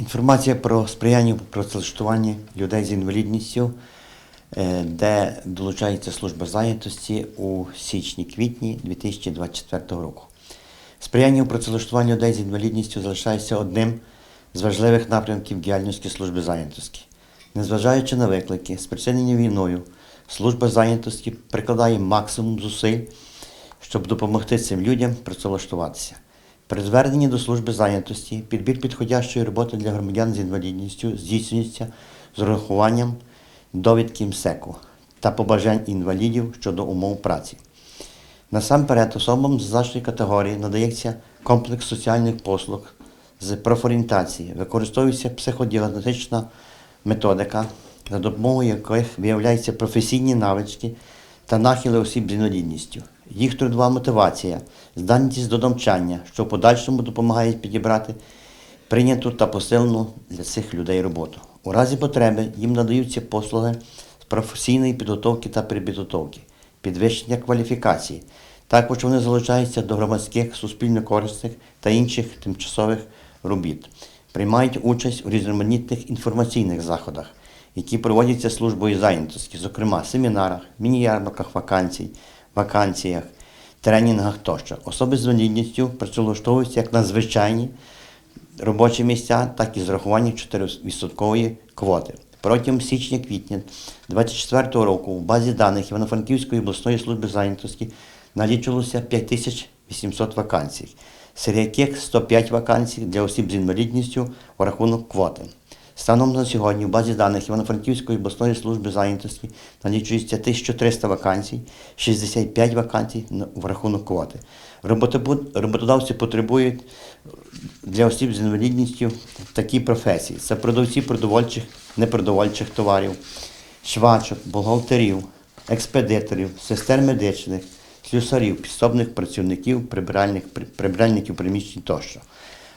Інформація про сприяння працевлаштуванні людей з інвалідністю, е, де долучається служба зайнятості у січні-квітні 2024 року. Сприяння у працевлаштуванні людей з інвалідністю залишається одним з важливих напрямків діяльності служби зайнятості. Незважаючи на виклики, спричинені війною, служба зайнятості прикладає максимум зусиль, щоб допомогти цим людям працевлаштуватися. При зверненні до служби зайнятості підбір підходящої роботи для громадян з інвалідністю здійснюється з урахуванням довідки МСЕКу та побажань інвалідів щодо умов праці. Насамперед, особам з зазначеної категорії надається комплекс соціальних послуг з профорієнтації, використовується психодіагностична методика, за допомогою яких виявляються професійні навички та нахили осіб з інвалідністю. Їх трудова мотивація, здатність до навчання, що в подальшому допомагає підібрати прийняту та посилену для цих людей роботу. У разі потреби їм надаються послуги з професійної підготовки та перепідготовки, підвищення кваліфікації. Також вони залучаються до громадських, суспільно-корисних та інших тимчасових робіт, приймають участь у різноманітних інформаційних заходах, які проводяться службою зайнятості, зокрема семінарах, міні-ярмарках вакансій, вакансіях, тренінгах тощо. Особи з інвалідністю працевлаштовуються як на звичайні робочі місця, так і з рахуванням 4% квоти. Протягом січня-квітня 2024 року в базі даних Івано-Франківської обласної служби зайнятості налічувалося 5800 вакансій, серед яких 105 вакансій для осіб з інвалідністю у рахунок квоти. Станом на сьогодні в базі даних Івано-Франківської обласної служби зайнятості налічується 1300 вакансій, 65 вакансій в рахунок квоти. Роботодавці потребують для осіб з інвалідністю такі професії: це продавці продовольчих, непродовольчих товарів, швачок, бухгалтерів, експедиторів, сестер медичних, слюсарів, підсобних працівників, прибиральних, прибиральників приміщень тощо.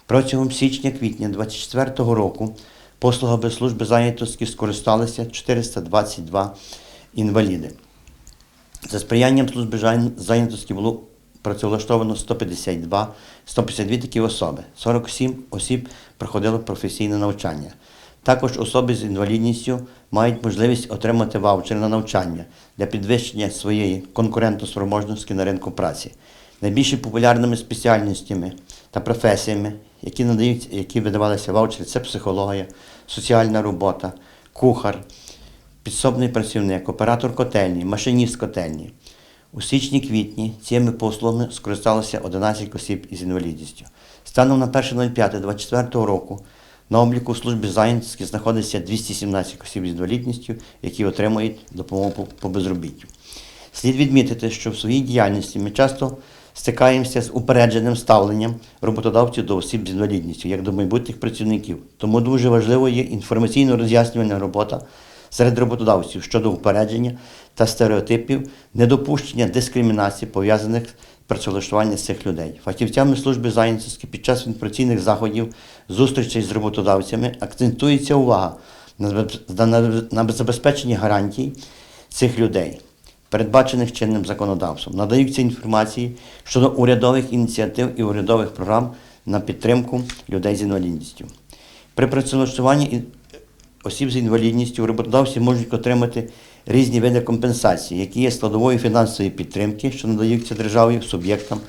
Протягом січня-квітня 2024 року послугами служби зайнятості скористалися 422 інваліди. За сприянням служби зайнятості було працевлаштовано 152, 152 такі особи. 47 осіб проходило професійне навчання. Також особи з інвалідністю мають можливість отримати ваучер на навчання для підвищення своєї конкурентоспроможності на ринку праці. Найбільш популярними спеціальностями та професіями, які надають, які видавалися ваучери, це психологія, соціальна робота, кухар, підсобний працівник, оператор котельні, машиніст котельні. У січні-квітні цими послугами скористалося 11 осіб із інвалідністю. Станом на 1.05.24 року на обліку служби зайнятості знаходиться 217 осіб з інвалідністю, які отримують допомогу по- по безробіттю. Слід відмітити, що в своїй діяльності ми часто стикаємося з упередженим ставленням роботодавців до осіб з інвалідністю, як до майбутніх працівників. Тому дуже важливою є інформаційно-роз'яснювальна робота серед роботодавців щодо упередження та стереотипів, недопущення дискримінації, пов'язаних з працевлаштуванням цих людей. Фахівцями служби зайнятості під час інформаційних заходів, зустрічей з роботодавцями акцентується увага на забезпеченні гарантій цих людей передбачених чинним законодавством. Надаються інформації щодо урядових ініціатив і урядових програм на підтримку людей з інвалідністю. При працевлаштуванні осіб з інвалідністю роботодавці можуть отримати різні види компенсації, які є складовою фінансової підтримки, що надаються державою суб'єктам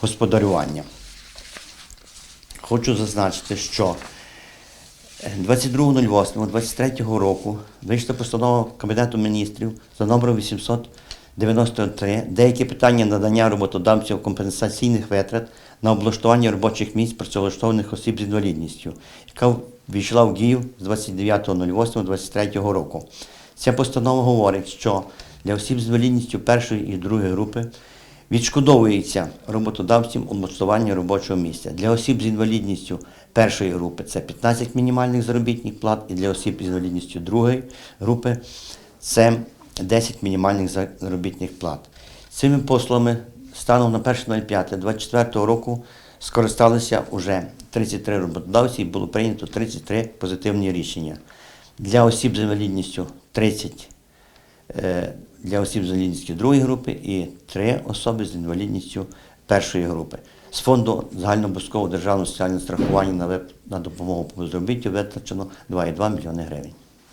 господарювання. Хочу зазначити, що 22.08.23 року вийшла постанова Кабінету міністрів за номером 893 деякі питання надання роботодавців компенсаційних витрат на облаштування робочих місць працевлаштованих осіб з інвалідністю, яка війшла в дію з 29.08.23 року. Ця постанова говорить, що для осіб з інвалідністю першої і другої групи Відшкодовується роботодавцям облаштування робочого місця. Для осіб з інвалідністю першої групи це 15 мінімальних заробітних плат, і для осіб з інвалідністю другої групи це 10 мінімальних заробітних плат. Цими послугами станом на 1.05.24 року скористалися вже 33 роботодавці і було прийнято 33 позитивні рішення. Для осіб з інвалідністю 30 е, для осіб з інвалідністю другої групи і три особи з інвалідністю першої групи. З фонду загальнообов'язкового державного соціального страхування на допомогу по безробіттю витрачено 2,2 мільйони гривень.